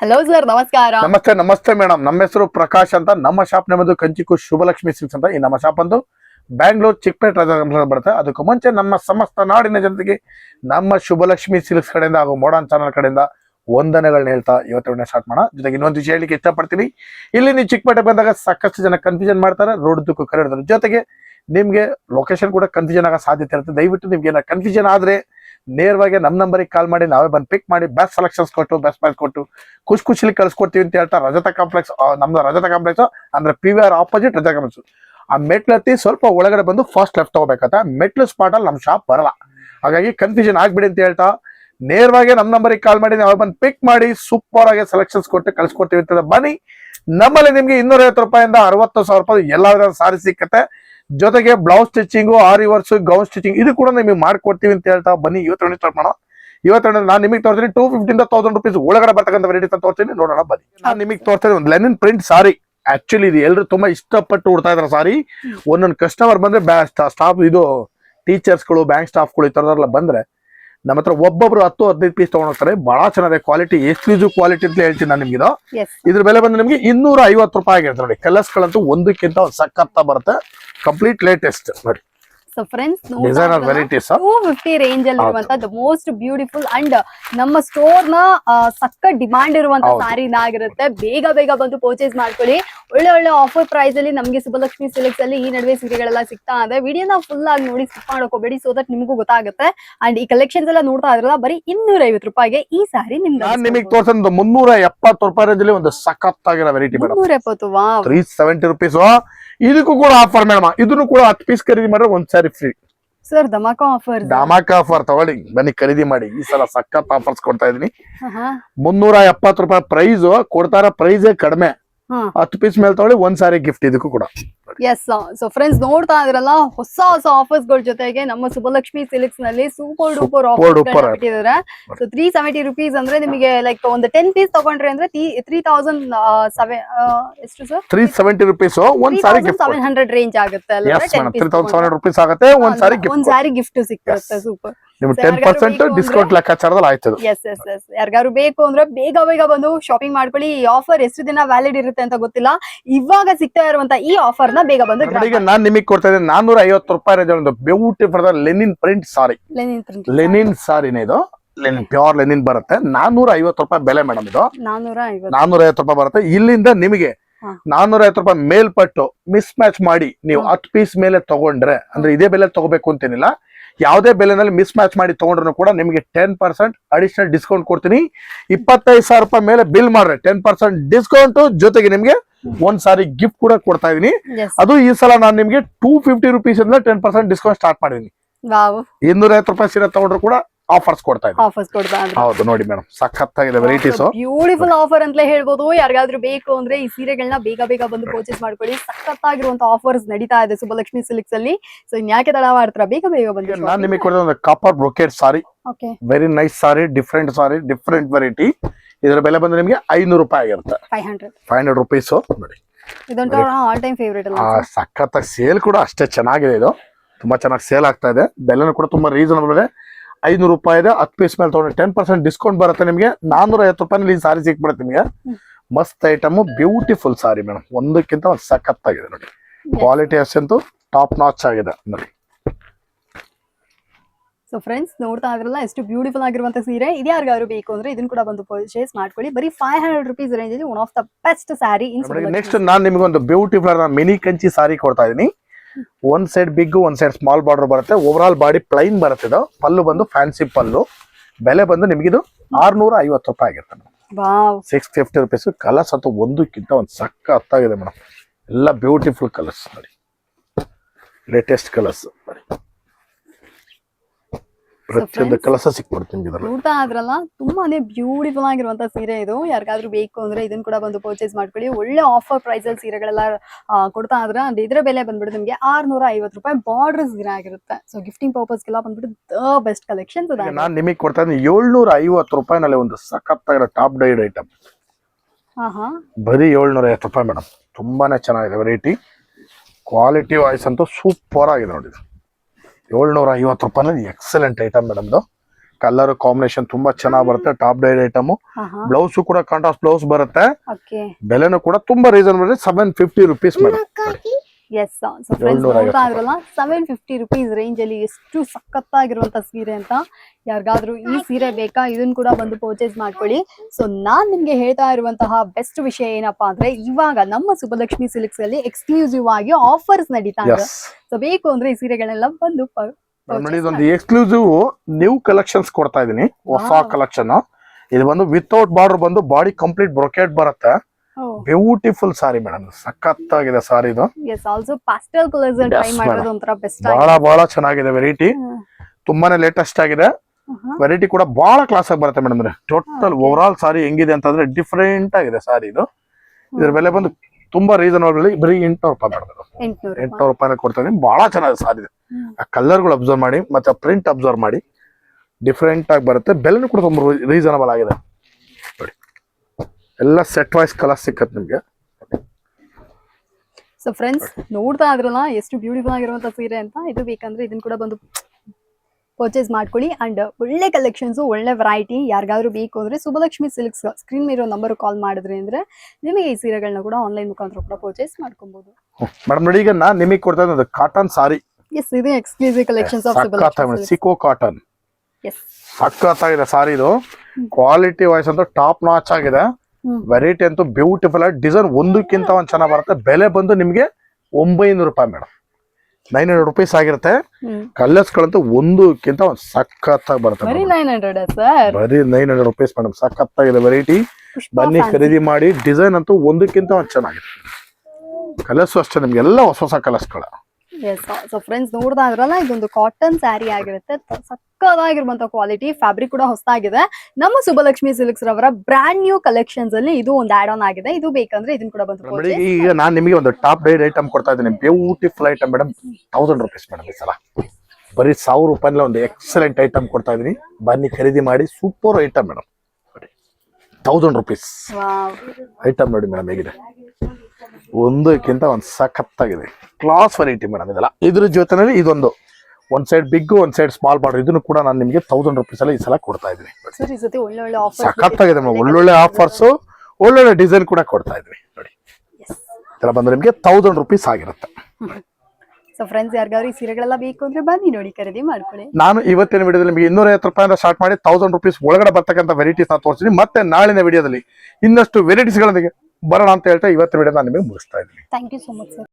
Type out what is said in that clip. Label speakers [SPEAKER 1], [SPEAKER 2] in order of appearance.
[SPEAKER 1] Hello sir ನಮಸ್ಕಾರ.
[SPEAKER 2] ನಮಸ್ತೆ ನಮಸ್ತೆ ಮೇಡಮ್ ನಮ್ಮ ಹೆಸರು ಪ್ರಕಾಶ್ ಅಂತ. ನಮ್ಮ ಶಾಪ್ ನಮ್ಮದು ಕಂಚಿಕು ಶುಭಲಕ್ಷ್ಮಿ ಸಿಲ್ಕ್ಸ್ ಅಂತ ಈ ನಮ್ಮ ಶಾಪ್ ಒಂದು ಬ್ಯಾಂಗ್ಳೂರ್ ಚಿಕ್ಕಪೇಟ್ ರಾಜ ಬರುತ್ತೆ. ಅದಕ್ಕೂ ಮುಂಚೆ ನಮ್ಮ ಸಮಸ್ತ ನಾಡಿನ ಜನತೆಗೆ ನಮ್ಮ ಶುಭಲಕ್ಷ್ಮಿ ಸಿಲ್ಕ್ಸ್ ಕಡೆಯಿಂದ ಹಾಗೂ ಮೋಡನ್ ಚಾನಲ್ ಕಡೆಯಿಂದ ವಂದನೆಗಳನ್ನ ಹೇಳ್ತಾ ಇವತ್ತು ಸ್ಟಾರ್ಟ್ ಮಾಡೋಣ. ಜೊತೆಗೆ ಇನ್ನೊಂದು ವಿಷಯ ಹೇಳಿಕ್ಕೆ ಇಷ್ಟಪಡ್ತೀನಿ. ಇಲ್ಲಿ ನೀವು ಚಿಕ್ಕಪೇಟೆ ಬಂದಾಗ ಸಾಕಷ್ಟು ಜನ ಕನ್ಫ್ಯೂಷನ್ ಮಾಡ್ತಾರೆ ರೋಡ್ ದುಕ್ಕು ಕರೆಡ್ತಾರೆ ಜೊತೆಗೆ ನಿಮಗೆ ಲೊಕೇಶನ್ ಕೂಡ ಕನ್ಫ್ಯೂಷನ್ ಆಗೋ ಸಾಧ್ಯತೆ ಇರುತ್ತೆ. ದಯವಿಟ್ಟು ನಿಮ್ಗೆ ಏನಾರ ಕನ್ಫ್ಯೂಷನ್ ಆದ್ರೆ ನೇರವಾಗಿ ನಮ್ಮ ನಂಬರಿಗೆ ಕಾಲ್ ಮಾಡಿ, ನಾವೇ ಬಂದು ಪಿಕ್ ಮಾಡಿ ಬೆಸ್ಟ್ ಸೆಲೆಕ್ಷನ್ಸ್ ಕೊಟ್ಟು ಬೆಸ್ಟ್ ಪ್ರೈಸ್ ಕೊಟ್ಟು, ಖುಷಿ ಖುಷಿಲಿ ಕಳ್ಸ್ಕೊಡ್ತೀವಿ ಅಂತ ಹೇಳ್ತಾ ರಜತ ಕಾಂಪ್ಲೆಕ್ಸ್ ನಮ್ದು ರಜತ ಕಾಂಪ್ಲೆಕ್ಸ್ ಅಂದ್ರೆ P V R opposite Rajata complex ಆ ಮೆಟ್ಲು ಹತ್ತಿ ಸ್ವಲ್ಪ ಒಳಗಡೆ ಬಂದು ಫಸ್ಟ್ ಲೆಫ್ಟ್ ತಗೋಬೇಕಂತ ಮೆಟ್ಲು ಸ್ಪಾಟ್ ಅಲ್ಲಿ ನಮ್ಮ ಶಾಪ್ ಬರಲ್ಲ. ಹಾಗಾಗಿ ಕನ್ಫ್ಯೂಷನ್ ಆಗ್ಬಿಡಿ ಅಂತ ಹೇಳ್ತಾ ನೇರವಾಗಿ ನಮ್ಮ ನಂಬರಿಗೆ ಕಾಲ್ ಮಾಡಿ, ನಾವೇ ಬಂದು ಪಿಕ್ ಮಾಡಿ ಸೂಪರ್ ಆಗಿ ಸೆಲೆಕ್ಷನ್ಸ್ ಕೊಟ್ಟು ಕಳ್ಸ್ಕೊಡ್ತೀವಿ ಅಂತ ಬನ್ನಿ. ನಮ್ಮಲ್ಲಿ ನಿಮ್ಗೆ ಇನ್ನೂರೈವತ್ತು ರೂಪಾಯಿಂದ ಅರವತ್ತು ಸಾವಿರ ರೂಪಾಯಿ ಎಲ್ಲ ಸಾರಿ ಸಿಕ್ಕತ್ತೆ. ಜೊತೆಗೆ blouse stitching aari works gown stitching ಇದು ಕೂಡ ನಿಮಗೆ ಮಾಡ್ಕೊಡ್ತೀವಿ ಅಂತ ಹೇಳ್ತಾ ಬನ್ನಿ. ಇವತ್ತು ಸ್ಟಾರ್ಟ್ ಮಾಡೋಣ. ಇವತ್ತು ನಾನು ನಿಮಗೆ ತೋರಿಸ್ತೀನಿ ಟೂ ಫಿಫ್ಟಿಂದ ತೌಸಂಡ್ ರುಪೀಸ್ ಒಳಗಡೆ ಬರ್ತಕ್ಕಂಥ ವೆರೈಟಿ ತೋರಿಸ್ತೀನಿ. ನೋಡೋಣ ಬನ್ನಿ. ನಾನು ನಿಮಗೆ ತೋರಿಸ್ತೀನಿ ಒಂದು ಲೆನಿನ್ ಪ್ರಿಂಟ್ ಸಾರಿ ಆಕ್ಚುಲಿ ಇದು ಎಲ್ಲರೂ ತುಂಬಾ ಇಷ್ಟಪಟ್ಟು ಉಡ್ತಾ ಇದಾರೆ ಸಾರಿ ಒಂದೊಂದು ಕಸ್ಟಮರ್ ಬಂದ್ರೆ ಸ್ಟಾಫ್ ಇದು ಟೀಚರ್ಸ್ಗಳು ಬ್ಯಾಂಕ್ ಸ್ಟಾಫ್ಗಳು ಈ ತರದೆಲ್ಲ ಬಂದ್ರೆ ನಮ್ಮ ಹತ್ರ ಒಬ್ಬೊಬ್ರು ಹತ್ತು ಹದಿನೈದು ಪೀಸ್ ತಗೊಂಡೋಗ್ತಾರೆ. ಬಹಳ ಚೆನ್ನಾಗಿದೆ ಕ್ವಾಲಿಟಿ ಎಕ್ಸ್ಕ್ಲೂಸಿವ್ ಕ್ವಾಲಿಟಿ ಅಂತ ಹೇಳ್ತೀನಿ ನಾನು ನಿಮ್ಗೆ ಇದ್ರ ಬೆಲೆ ಬಂದು ನಿಮಗೆ ಇನ್ನೂರ ಐವತ್ತು ರೂಪಾಯಿ ಆಗಿರುತ್ತೆ ನೋಡಿ. ಕಲರ್ಸ್ ಗಳಂತೂ ಒಂದಕ್ಕಿಂತ ಒಂದು ಸಕ್ಕತ್ತ ಬರುತ್ತೆ. ಕಂಪ್ಲೀಟ್ ಲೇಟೆಸ್ಟ್ ನೋಡಿ.
[SPEAKER 1] So friends
[SPEAKER 2] designer varieties
[SPEAKER 1] two fifty range ಅಲ್ಲಿ
[SPEAKER 2] ಇರುವಂತಹ
[SPEAKER 1] ದ ಮೋಸ್ಟ್ ಬ್ಯೂಟಿಫುಲ್ ಅಂಡ್ ನಮ್ಮ ಸ್ಟೋರ್ನ ಸಕ್ಕ ಡಿಮಾಂಡ್ ಇರುವಂತ. ಸಾರಿನ ಆಗಿರುತ್ತೆ. ಬೇಗ ಬೇಗ ಬಂದು ಪರ್ಚೇಸ್ ಮಾಡ್ಕೊಳ್ಳಿ. ಒಳ್ಳೆ ಒಳ್ಳೆ ಆಫರ್ ಪ್ರೈಸ್ ಅಲ್ಲಿ ನಮ್ಗೆ ಸುಬ್ಬಲಕ್ಷ್ಮಿ ಸಿಲೆಕ್ಸ್ ಅಲ್ಲಿ ಈ ನಡುವೆ ಸೀರೆಗಳೆಲ್ಲ ಸಿಗ್ತಾ ಇದೆ. ವಿಡಿಯೋನ ಫುಲ್ ಆಗಿ ನೋಡಿ ಸ್ಕಿಪ್ ಮಾಡ್ಕೋಬೇಡಿ ಸೊ ದಟ್ ನಿಮಗೂ ಗೊತ್ತಾಗುತ್ತೆ. ಅಂಡ್ ಈ ಕಲೆಕ್ಷನ್ಸ್ ಎಲ್ಲ ನೋಡ್ತಾ ಇದ್ರಲ್ಲ ಬರೀ ಇನ್ನೂರ ಐವತ್ತು ರೂಪಾಯಿಗೆ ಈ ಸಾರಿ
[SPEAKER 2] ನಿಮಗೆ
[SPEAKER 1] ನಿಮ್ಗೆ
[SPEAKER 2] ತೋರ್ಸೋದು ಮುನ್ನೂರ ಎಪ್ಪತ್ತು ರೂಪಾಯಿ ಒಂದು ಸಖತ್ತಾಗಿರೋ ವೆರೈಟಿ ಮೇಡಮ್
[SPEAKER 1] ಮುನ್ನೂರ ಎಪ್ಪತ್ತು ವಾ
[SPEAKER 2] ತ್ರೀ ಸೆವೆಂಟಿ ರುಪೀಸ್ ಇದಕ್ಕೂ ಕೂಡ ಆಫರ್ ಮೇಡಮ್. ಇದನ್ನು ಕೂಡ ಹತ್ತು ಪೀಸ್ ಖರೀದಿ ಮಾಡಿದ್ರೆ ಒಂದ್ ಸಾರಿ ಫ್ರೀ
[SPEAKER 1] ಸರ್ ಧಮಾಕ ಆಫರ್
[SPEAKER 2] ಧಮಾಕ ಆಫರ್ ತಗೊಳ್ಳಿ. ಬನ್ನಿ ಖರೀದಿ ಮಾಡಿ. ಈ ಸಲ ಸಖತ್ ಆಫರ್ಸ್ ಕೊಡ್ತಾ ಇದೀನಿ ಮುನ್ನೂರ ಎಪ್ಪತ್ತು ರೂಪಾಯಿ ಪ್ರೈಸ್ ಕೊಡ್ತಾರ ಪ್ರೈಸೇ ಕಡಿಮೆ. ಹತ್ತು ಪೀಸ್ ಮೇಲೆ ತಗೊಳ್ಳಿ ಒಂದ್ ಸಾರಿ ಗಿಫ್ಟ್ ಇದಕ್ಕೂ ಕೂಡ.
[SPEAKER 1] ಎಸ್ ಸೊ ಫ್ರೆಂಡ್ಸ್ ನೋಡ್ತಾ ಇದ್ರಲ್ಲ ಹೊಸ ಹೊಸ ಆಫರ್ಸ್ಗಳ ಜೊತೆಗೆ ನಮ್ಮ ಸುಬ್ಬಲಕ್ಷ್ಮಿ ಸಿಲಿಕ್ಸ್ನಲ್ಲಿ ಸೂಪರ್ ಡೂಪರ್ ಆಫರ್ ಬಿಟ್ಟಿದ್ದಾರೆ ಸೊ ತ್ರೀ ಸೆವೆಂಟಿ ರುಪೀಸ್ ಅಂದ್ರೆ ನಿಮಗೆ ಲೈಕ್ ಒಂದು ಟೆನ್ ಪೀಸ್ ತಗೊಂಡ್ರೆ ಅಂದ್ರೆ ತ್ರೀ ತೌಸಂಡ್ ಸೆವೆನ್ ಎಷ್ಟು ಸರ್
[SPEAKER 2] ತ್ರೀ ಸೆವೆಂಟಿ ರುಪೀಸ್ ಒಂದ್ sari gift
[SPEAKER 1] seven hundred range ಆಗುತ್ತೆ
[SPEAKER 2] ತ್ರೀ ತೌಸಂಡ್ ಸೆವೆನ್ ರುಪೀಸ್ ಆಗುತ್ತೆ ಒಂದ್ ಸಾರಿ
[SPEAKER 1] ಒಂದ್
[SPEAKER 2] ಗಿಫ್ಟ್
[SPEAKER 1] ಸಾರಿ ಗಿಫ್ಟ್ ಸಿಕ್ಕಿರುತ್ತೆ ಸೂಪರ್
[SPEAKER 2] ನಿಮ್ಗೆ ಟೆನ್ ಪರ್ಸೆಂಟ್ ಡಿಸ್ಕೌಂಟ್ ಲೆಕ್ಕಾಚಾರದಲ್ಲಿ ಆಯ್ತು
[SPEAKER 1] ಎಸ್ ಎಸ್ ಎಸ್ ಯಾರಿಗಾರು ಬೇಕು ಅಂದ್ರೆ ಬೇಗ ಬೇಗ ಬಂದು ಶಾಪಿಂಗ್ ಮಾಡ್ಕೊಳ್ಳಿ. ಈ ಆಫರ್ ಎಷ್ಟು ದಿನ ವ್ಯಾಲಿಡ್ ಇರುತ್ತೆ ಅಂತ ಗೊತ್ತಿಲ್ಲ. ಇವಾಗ ಸಿಗ್ತಾ ಇರುವಂತ ಈ ಆಫರ್ನ ಬೇಗ ಬಂದು
[SPEAKER 2] ಈಗ ನಾನ್ ನಿಮಗೆ ಕೊಡ್ತಾ ಇದ್ದೀನಿ ನಾನೂರ ಐವತ್ತು ರೂಪಾಯಿ ಒಂದು beautiful linen print sari
[SPEAKER 1] linen print
[SPEAKER 2] linen ಸಾರಿನೇ ಇದು. ಲೆನಿನ್ ಪ್ಯೂರ್ ಲೆನಿನ್ ಬರುತ್ತೆ. ನಾನೂರ ಐವತ್ತು ರೂಪಾಯಿ ಬೆಲೆ ಮೇಡಮ್ ಇದು.
[SPEAKER 1] ನಾನೂರ ಐವತ್ತು
[SPEAKER 2] ರೂಪಾಯಿ ಬರುತ್ತೆ. ಇಲ್ಲಿಂದ ನಿಮಗೆ. ನಾನೂರ ಐವತ್ತು ರೂಪಾಯಿ ಮೇಲ್ಪಟ್ಟು ಮಿಸ್ ಮ್ಯಾಚ್ ಮಾಡಿ ನೀವು. ಹತ್ತು ಪೀಸ್ ಮೇಲೆ ತಗೊಂಡ್ರೆ ಅಂದ್ರೆ ಇದೇ ಬೆಲೆ ತಗೋಬೇಕು ಅಂತೇನಿಲ್ಲ. ಯಾವುದೇ ಬೆಲೆನಲ್ಲಿ ಮಿಸ್ ಮ್ಯಾಚ್ ಮಾಡಿ ತಗೊಂಡ್ರು ಕೂಡ ನಿಮಗೆ ಟೆನ್ ಪರ್ಸೆಂಟ್ ಅಡಿಷನಲ್ ಡಿಸ್ಕೌಂಟ್ ಕೊಡ್ತೀನಿ. ಇಪ್ಪತ್ತೈದು ಸಾವಿರ ರೂಪಾಯಿ ಮೇಲೆ ಬಿಲ್ ಮಾಡ್ರೆ ಟೆನ್ ಪರ್ಸೆಂಟ್ ಡಿಸ್ಕೌಂಟ್ ಜೊತೆಗೆ ನಿಮಗೆ ಒಂದ್ ಸಾರಿ ಗಿಫ್ಟ್ ಕೂಡ ಕೊಡ್ತಾ ಇದೀನಿ. ಅದು ಈ ಸಲ ನಾನು ನಿಮಗೆ ಟೂ ಫಿಫ್ಟಿ ರುಪೀಸ್ ಇಂದ ಟೆನ್ ಪರ್ಸೆಂಟ್ ಡಿಸ್ಕೌಂಟ್ ಸ್ಟಾರ್ಟ್ ಮಾಡಿದೀನಿ.
[SPEAKER 1] ಇನ್ನೂರೈವತ್ತು
[SPEAKER 2] ಇನ್ನೂರ ಐವತ್ತು ರೂಪಾಯಿ ಸೀರೆ ತಗೊಂಡ್ರು ಕೂಡ ಆಫರ್ಸ್ ಕೊಡ್ತಾ ಇದ್ದಾರೆ.
[SPEAKER 1] ಆಫರ್ಸ್ ಕೊಡ್ತಾ ಇದ್ರು
[SPEAKER 2] ಹೌದು ನೋಡಿ ಮೇಡಮ್ ಸಖತ್ತಾಗಿದೆ ವೆರೈಟೀಸ್
[SPEAKER 1] ಬ್ಯೂಟಿಫುಲ್ ಆಫರ್ ಅಂತಲೇ ಹೇಳ್ಬೋದು. ಯಾರಿಗಾದ್ರೂ ಬೇಕು ಅಂದ್ರೆ ಈ ಸೀರೆಗಳನ್ನ ಬೇಗ ಬೇಗ ಬಂದು ಪರ್ಚೇಸ್ ಮಾಡ್ಕೊಳ್ಳಿ. ಸಖತ್ತಾಗಿರುವಂತ ಆಫರ್ಸ್ ನಡೀತಾ ಇದೆ ಸುಬ್ಬಲಕ್ಷ್ಮಿ ಸಿಲ್ಕ್ಸ್ ಅಲ್ಲಿ. ಸೊ ಇನ್ಯಾಕೆ ತಡ ಮಾಡ್ತಾರ? ಬೇಗ ಬೇಗ ಬಂದು
[SPEAKER 2] ನಾನು ನಿಮಗೆ ಕೊಡೋದು ಒಂದು copper brocade sari
[SPEAKER 1] okay
[SPEAKER 2] very nice sari different sari different variety ಇದರ ಬೆಲೆ ಬಂದ್ರೆ ನಿಮಗೆ ಐನೂರು ರೂಪಾಯಿ ಆಗಿರುತ್ತೆ.
[SPEAKER 1] Five hundred
[SPEAKER 2] five hundred rupees ನೋಡಿ.
[SPEAKER 1] ಇದಂತೂ ಆಲ್ ಟೈಮ್ ಫೇವ್ರೇಟ್ ಅಲ್ಲ
[SPEAKER 2] ಆ ಸಖತ್ತಾಗಿ ಸೇಲ್ ಕೂಡ ಅಷ್ಟೇ ಚೆನ್ನಾಗಿದೆ ಇದು. ತುಂಬಾ ಚೆನ್ನಾಗಿ ಸೇಲ್ ಆಗ್ತಾ ಇದೆ. ಬೆಲೆನೂ ಕೂಡ ತುಂಬಾ ರೀಸನಬಲ್ ಇದೆ. ಐನೂರು ರೂಪಾಯಿ ಇದೆ ಹತ್ತು ಪೀಸ್ ಮೇಲೆ ತಗೊಂಡ್ರೆ ಟೆನ್ ಪರ್ಸೆಂಟ್ ಡಿಸ್ಕೌಂಟ್ ಬರುತ್ತೆ ನಿಮಗೆ. ನಾನೂರ ಐವತ್ತು ರೂಪಾಯಿ ಈ ಸಾರಿ ಸಿಕ್ಬಿಡುತ್ತೆ ನಿಮಗೆ. ಮಸ್ತ್ ಐಟಮ್ ಬ್ಯೂಟಿಫುಲ್ ಸಾರಿ ಮೇಡಮ್ ಒಂದಕ್ಕಿಂತ ಒಂದು ಆಗಿದೆ ನೋಡಿ. ಕ್ವಾಲಿಟಿ ಅಷ್ಟಂತೂ ಟಾಪ್ ನಾಚ್ ಆಗಿದೆ ನೋಡಿ.
[SPEAKER 1] ಸೊ ಫ್ರೆಂಡ್ಸ್ ನೋಡ್ತಾ ಇದ್ರಲ್ಲ ಎಷ್ಟು ಬ್ಯೂಟಿಫುಲ್ ಆಗಿರುವಂತ ಸೀರೆ. ಇದ್ಯಾರಿಗಾದ್ರು ಬೇಕು ಅಂದ್ರೆ ಇದನ್ನ ಕೂಡ ಬಂದು ಪರ್ಚೇಸ್ ಮಾಡ್ಕೊಳ್ಳಿ. ಬರೀ ಫೈವ್ ಹಂಡ್ರೆಡ್ ರುಪೀಸ್ ರೇಂಜ್ ಇದೆ one of the best sari
[SPEAKER 2] next ನಾನು ನಿಮಗೆ ಒಂದು ಬ್ಯೂಟಿಫುಲ್ ಮಿನಿ ಕಂಚಿ ಸಾರಿ ಕೊಡ್ತಾ ಇದೀನಿ ಒಂದ್ ಸೈಡ್ ಬಿಗ್ ಒಂದ್ ಸೈಡ್ ಸ್ಮಾಲ್ ಬಾರ್ಡರ್ ಬರುತ್ತೆ. ಓವರ್ ಆಲ್ ಬಾಡಿ ಪ್ಲೈನ್ ಬರುತ್ತೆ ಇದು. ಪಲ್ಲು ಬಂದು ಫ್ಯಾನ್ಸಿ ಪಲ್ಲು. ಬೆಲೆ ಬಂದು ನಿಮಗಿದು ಆರ್ನೂರ ಐವತ್ತು ರೂಪಾಯಿ ಆಗಿರುತ್ತೆ ಸಿಕ್ಸ್ ಫಿಫ್ಟಿ ರುಪೀಸ್ ಕಲರ್ಸ್ ಅಂತೂ ಒಂದಕ್ಕಿಂತ ಒಂದು ಸಕ್ಕ ಹತ್ತಾಗಿದೆ ಮೇಡಮ್. ಎಲ್ಲ ಬ್ಯೂಟಿಫುಲ್ ಕಲರ್ಸ್ ನೋಡಿ. ಲೇಟೆಸ್ಟ್ ಕಲರ್ಸ್ ನೋಡಿ. ಪ್ರತಿಯೊಂದು ಕೆಲಸ ಸಿಕ್ಬಿಡುತ್ತೆ ನಿಮ್ಗೆ ಇದರಲ್ಲಿ.
[SPEAKER 1] ನೋಡ್ತಾ ಆದ್ರಲ್ಲ ತುಂಬಾನೇ ಬ್ಯೂಟಿಫುಲ್ ಆಗಿರುವಂತ ಸೀರೆ ಇದು. ಯಾರಿಗಾದ್ರೂ ಬೇಕು ಅಂದ್ರೆ ಇದನ್ನ ಕೂಡ ಬಂದು ಪರ್ಚೇಸ್ ಮಾಡ್ಕೊಳ್ಳಿ. ಒಳ್ಳೆ ಆಫರ್ ಪ್ರೈಸ್ ಅಲ್ಲಿ ಸೀರೆಗಳೆಲ್ಲ ಕೊಡ್ತಾ ಆದ್ರೆ ಅಂದ್ರೆ ಇದ್ರ ಬೆಲೆ ಬಂದ್ಬಿಟ್ಟು ನಿಮ್ಗೆ ಆರ್ನೂರ ಐವತ್ತು ರೂಪಾಯಿ ಬಾರ್ಡರ್ಸ್ ಗಿರ ಆಗಿರುತ್ತೆ. ಸೊ ಗಿಫ್ಟಿಂಗ್ ಪರ್ಪಸ್ಗೆಲ್ಲ ಬಂದ್ಬಿಟ್ಟು ದ ಬೆಸ್ಟ್
[SPEAKER 2] ಕಲೆಕ್ಷನ್ ನಾನು ನಿಮಗೆ ಕೊಡ್ತಾ ಇದ್ದೀನಿ ಏಳ್ನೂರ ಐವತ್ತು ರೂಪಾಯಿನಲ್ಲಿ ಒಂದು ಸಖತ್ತಾಗಿರೋ ಟಾಪ್ ಡೈಡ್ ಐಟಮ್ ಬರೀ ಏಳ್ನೂರ ಐವತ್ತು ರೂಪಾಯಿ ಮೇಡಮ್. ತುಂಬಾನೇ ಚೆನ್ನಾಗಿದೆ ವೆರೈಟಿ ಕ್ವಾಲಿಟಿ ವಾಯ್ಸ್ ಅಂತೂ ಸೂಪರ್ ಆಗಿದೆ ನೋಡಿ ಏಳ್ನೂರ ಐವತ್ತು ರೂಪಾಯಿ ಎಕ್ಸಲೆಂಟ್ ಐಟಮ್ ಮೇಡಮ್ದು ಕಲರ್ ಕಾಂಬಿನೇಷನ್ ತುಂಬಾ ಚೆನ್ನಾಗಿ ಬರುತ್ತೆ ಟಾಪ್ ಡೈಡ್ ಐಟಮ್ ಬ್ಲೌಸ್ ಕೂಡ ಕಾಂಟ್ರಾಸ್ಟ್ ಬ್ಲೌಸ್ ಬರುತ್ತೆ.
[SPEAKER 1] ಓಕೆ
[SPEAKER 2] ಬೆಲೆನೂ ಕೂಡ ತುಂಬಾ ರೀಸನ್ ಬರುತ್ತೆ seven fifty rupees madam
[SPEAKER 1] yes so friends ನೋಡ್ತಾ ಇದ್ರಲ್ಲ ಸೆವೆನ್ ಫಿಫ್ಟಿ ರುಪೀಸ್ ರೇಂಜ್ ಅಲ್ಲಿ ಎಷ್ಟು ಸಖತ್ತಾಗಿರುವಂತ ಸೀರೆ ಅಂತ ಯಾರಿಗಾದ್ರೂ ಈ ಸೀರೆ ಬೇಕಾ ಇದನ್ನ ಕೂಡ ಬಂದು ಪರ್ಚೇಸ್ ಮಾಡ್ಕೊಳ್ಳಿ. ಸೊ ನಾನ್ ನಿಮ್ಗೆ ಹೇಳ್ತಾ ಇರುವಂತಹ ಬೆಸ್ಟ್ ವಿಷಯ ಏನಪ್ಪಾ ಅಂದ್ರೆ ಇವಾಗ ನಮ್ಮ ಸುಬ್ಬಲಕ್ಷ್ಮಿ ಸಿಲ್ಕ್ಸ್ ಅಲ್ಲಿ ಎಕ್ಸ್ಕ್ಲೂಸಿವ್ ಆಗಿ ಆಫರ್ಸ್ ನಡೀತಾ ಇದೆ. ಸೊ ಬೇಕು ಅಂದ್ರೆ ಈ ಸೀರೆಗಳೆಲ್ಲ ಬಂದು
[SPEAKER 2] ಇದೊಂದು ಎಕ್ಸ್ಕ್ಲೂಸಿವ್ ನ್ಯೂ ಕಲೆಕ್ಷನ್ಸ್ ಕೊಡ್ತಾ ಇದೀನಿ. ಹೊಸ. ಕಲೆಕ್ಷನ್ ಇದು ಬಂದು ವಿತೌಟ್ ಬಾರ್ಡರ್ ಬಂದು ಬಾಡಿ ಕಂಪ್ಲೀಟ್ ಬ್ರೊಕೆಟ್ ಬರುತ್ತೆ. ಬ್ಯೂಟಿಫುಲ್ ಸಾರಿ ಮೇಡಮ್ ಸಖತ್ತಾಗಿದೆ ಸಾರಿ ಇದು.
[SPEAKER 1] Also colours try. ಒಂಥರ ಬೆಸ್ಟ್
[SPEAKER 2] ಬಹಳ ಬಹಳ ಚೆನ್ನಾಗಿದೆ ವೆರೈಟಿ ತುಂಬಾನೇ ಲೇಟೆಸ್ಟ್ ಆಗಿದೆ. ವೆರೈಟಿ ಕೂಡ ಬಹಳ ಕ್ಲಾಸ್ ಆಗಿ ಬರುತ್ತೆ madam total
[SPEAKER 1] overall
[SPEAKER 2] over all sari ಹೆಂಗಿದೆ ಅಂತಂದ್ರೆ ಡಿಫ್ರೆಂಟ್ ಆಗಿದೆ ಸಾರಿ ಇದು. ಇದ್ರ ಬೆಲೆ ಬಂದು ತುಂಬಾ ರೀಸನಬಲ್ ಬರೀ ಎಂಟ್ನೂರು ರೂಪಾಯಿ ಮಾಡಿದ್ರು
[SPEAKER 1] ಎಂಟ್ನೂರು
[SPEAKER 2] ರೂಪಾಯಿ. ಕೊಡ್ತಾ ಇದೀನಿ. ಬಹಳ ಚೆನ್ನಾಗಿದೆ ಸಾರಿ ಇದು. ಆ ಕಲರ್ಗಳು ಅಬ್ಸರ್ವ್ ಮಾಡಿ ಮತ್ತೆ ಪ್ರಿಂಟ್ ಅಬ್ಸರ್ವ್ ಮಾಡಿ ಡಿಫ್ರೆಂಟ್ ಆಗಿ ಬರುತ್ತೆ. ಬೆಲೆನೂ ಕೂಡ ತುಂಬಾ ರೀಸನಬಲ್ ಆಗಿದೆ. ಎಲ್ಲ ಸೆಟ್ ವೈಸ್ ಕಲರ್ ಸಿಕ್ಕತ್ತೆ ನಿಮ್ಗೆ.
[SPEAKER 1] ಸೊ ಫ್ರೆಂಡ್ಸ್ ನೋಡ್ತಾ ಇದ್ರಲ್ಲ ಎಷ್ಟು ಬ್ಯೂಟಿಫುಲ್ ಆಗಿರುವಂತ ಸೀರೆ ಅಂತ. ಇದು ಬೇಕಂದ್ರೆ ಇದನ್ನ ಕೂಡ ಬಂದು ಪರ್ಚೇಸ್ ಮಾಡ್ಕೊಳ್ಳಿ. ಅಂಡ್ ಒಳ್ಳೆ ಕಲೆಕ್ಷನ್ಸ್ ಒಳ್ಳೆ ವೆರೈಟಿ ಯಾರಿಗಾದ್ರೂ ಬೇಕು ಅಂದ್ರೆ ಸುಭಲಕ್ಷ್ಮಿ ಸಿಲ್ಕ್ಸ್ ಸ್ಕ್ರೀನ್ ಇರೋ ನಂಬರ್ ಕಾಲ್ ಮಾಡಿದ್ರೆ ಅಂದ್ರೆ ನಿಮಗೆ ಈ ಸೀರೆಗಳನ್ನ ಕೂಡ ಆನ್ಲೈನ್ ಮುಖಾಂತರ ಕೂಡ ಪರ್ಚೇಸ್ ಮಾಡ್ಕೊಬಹುದು
[SPEAKER 2] ಮೇಡಮ್ ನೋಡಿ ಈಗ ನಾನು ನಿಮಗೆ ಕೊಡ್ತಾ ಇರೋದು ಕಾಟನ್ ಸಾರಿ
[SPEAKER 1] ಎಸ್ ಇದು ಎಕ್ಸ್ಕ್ಲೂಸಿವ್ ಕಲೆಕ್ಷನ್ಸ್ ಆಫ್ ಸುಬ್ಬಲಕ್ಷ್ಮಿ
[SPEAKER 2] ಸಿಕೋ ಕಾಟನ್
[SPEAKER 1] ಎಸ್
[SPEAKER 2] ಸಕ್ಕತ್ತಾಗಿದೆ ಸಾರಿ ಇದು. ಕ್ವಾಲಿಟಿ ವೈಸ್ ಅಂತೂ ಟಾಪ್ ನಾಚ್ ಆಗಿದೆ. ವೆರೈಟಿ ಅಂತೂ ಬ್ಯೂಟಿಫುಲ್ ಆಗಿ ಡಿಸೈನ್ ಒಂದಕ್ಕಿಂತ ಒಂದು ಚೆನ್ನಾಗಿ ಬರುತ್ತೆ. ಬೆಲೆ ಬಂದು ನಿಮಗೆ ಒಂಬೈನೂರು ರೂಪಾಯಿ ಮೇಡಮ್ ನೈನ್ ಹಂಡ್ರೆಡ್ ರುಪೀಸ್ ಆಗಿರುತ್ತೆ.
[SPEAKER 1] ಹ್ಮ್.
[SPEAKER 2] ಕಲರ್ಸ್ ಗಳಂತೂ ಒಂದಕ್ಕಿಂತ ಒಂದ್ ಸಖತ್ತಾಗಿ ಬರುತ್ತೆ
[SPEAKER 1] ಬರೀ. Nine hundred sir?
[SPEAKER 2] ಬರೀ ನೈನ್ ಹಂಡ್ರೆಡ್ ರುಪೀಸ್ ಮೇಡಮ್ ಸಖತ್ತಾಗಿದೆ ವೆರೈಟಿ ಬನ್ನಿ ಖರೀದಿ ಮಾಡಿ. ಡಿಸೈನ್ ಅಂತೂ ಒಂದಕ್ಕಿಂತ ಒಂದು ಚೆನ್ನಾಗಿದೆ. ಕಲರ್ಸ್ ಅಷ್ಟೇ ನಿಮ್ಗೆ ಎಲ್ಲ ಹೊಸ ಹೊಸ ಕಲರ್ಸ್ಗಳ
[SPEAKER 1] ಎಸ್ ಸೊ ಫ್ರೆಂಡ್ಸ್ ನೋಡ್ದಾದ್ರಲ್ಲ ಇದೊಂದು ಕಾಟನ್ ಸ್ಯಾರಿ ಆಗಿರುತ್ತೆ. ಸಕ್ಕದಾಗಿರುವಂತ ಕ್ವಾಲಿಟಿ ಫ್ಯಾಬ್ರಿಕ್ ಕೂಡ ಹೊಸದಾಗಿದೆ. ನಮ್ಮ ಸುಬ್ಬಲಕ್ಷ್ಮಿ ಸಿಲ್ಕ್ಸ್ ರವರ ಬ್ರಾಂಡ್ ನ್ಯೂ ಕಲೆಕ್ಷನ್ಸ್ ಅಲ್ಲಿ ಇದು ಒಂದು ಆಡ್ ಆನ್ ಆಗಿದೆ. ಇದು ಬೇಕಂದ್ರೆ ಇದನ್ನ ಕೂಡ ಬಂದು
[SPEAKER 2] ಈಗ ನಾನು ನಿಮಗೆ ಒಂದು ಟಾಪ್ ಡೈಡ್ ಐಟಮ್ ಕೊಡ್ತಾ ಇದ್ದೀನಿ. Beautiful item madam thousand rupees madam ಈ ಸಲ. ಬರೀ ಸಾವಿರ ರೂಪಾಯಿನಲ್ಲಿ ಒಂದು ಎಕ್ಸಲೆಂಟ್ ಐಟಮ್ ಕೊಡ್ತಾ ಇದೀನಿ ಬನ್ನಿ ಖರೀದಿ ಮಾಡಿ. ಸೂಪರ್ ಐಟಮ್ ಮೇಡಮ್ ನೋಡಿ ತೌಸಂಡ್ ರುಪೀಸ್. ಐಟಮ್ ನೋಡಿ ಮೇಡಮ್ ಹೇಗಿದೆ. ಒಂದಕ್ಕಿಂತ ಒಂದು ಸಖತ್ತಾಗಿದೆ. ಕ್ಲಾಸ್ ವೆರೈಟಿ ಮೇಡಮ್ ಇದೆಲ್ಲ. ಇದ್ರ ಜೊತೆನಲ್ಲಿ ಇದೊಂದು ಒಂದ್ ಸೈಡ್ ಬಿಗ್ ಒಂದ್ ಸೈಡ್ ಸ್ಮಾಲ್ ಬಾರ್ಡರ್ ಇದನ್ನು ಕೂಡ ನಾನು ನಿಮಗೆ ತೌಸಂಡ್ ರುಪೀಸ್ ಅಲ್ಲಿ ಈ ಸಲ ಕೊಡ್ತಾ ಇದ್ದೀನಿ. ಸಖತ್ತಾಗಿದೆ ಮೇಡಮ್ ಒಳ್ಳೊಳ್ಳೆ ಆಫರ್ಸ್ ಒಳ್ಳೊಳ್ಳೆ ಡಿಸೈನ್ ಕೂಡ ಕೊಡ್ತಾ ಇದ್ವಿ. ನೋಡಿ. ಇದೆಲ್ಲ ಬಂದ್ರೆ ನಿಮಗೆ ತೌಸಂಡ್ ರುಪೀಸ್ ಆಗಿರುತ್ತೆ.
[SPEAKER 1] ಸೊ ಫ್ರೆಂಡ್ಸ್ ಯಾರಿಗಾದ್ರು ಈ ಸೀರೆಗಳೆಲ್ಲ ಬೇಕು ಅಂದ್ರೆ ಬನ್ನಿ ನೋಡಿ ಖರೀದಿ ಮಾಡ್ಕೊಳ್ಳಿ.
[SPEAKER 2] ನಾನು ಇವತ್ತಿನ ವಿಡಿಯೋದಲ್ಲಿ ನಿಮಗೆ ಇನ್ನೂರ ಐವತ್ತು ರೂಪಾಯಿಂದ ಸ್ಟಾರ್ಟ್ ಮಾಡಿ ತೌಸಂಡ್ ರುಪೀಸ್ ಒಳಗಡೆ ಬರ್ತಕ್ಕಂಥ ವೆರೈಟೀಸ್ ನಾನು ತೋರಿಸ್ತೀನಿ. ಮತ್ತೆ ನಾಳಿನ ವಿಡಿಯೋದಲ್ಲಿ ಇನ್ನಷ್ಟು ವೆರೈಟೀಸ್ಗಳೊಂದಿಗೆ ಬರೋಣ ಅಂತ ಹೇಳ್ತಾ ಇವತ್ತಿನ ವಿಡಿಯೋ ನಾನು ನಿಮಗೆ ಮುಗಿಸ್ತಾ ಇದ್ದೀನಿ.
[SPEAKER 1] Thank you so much sir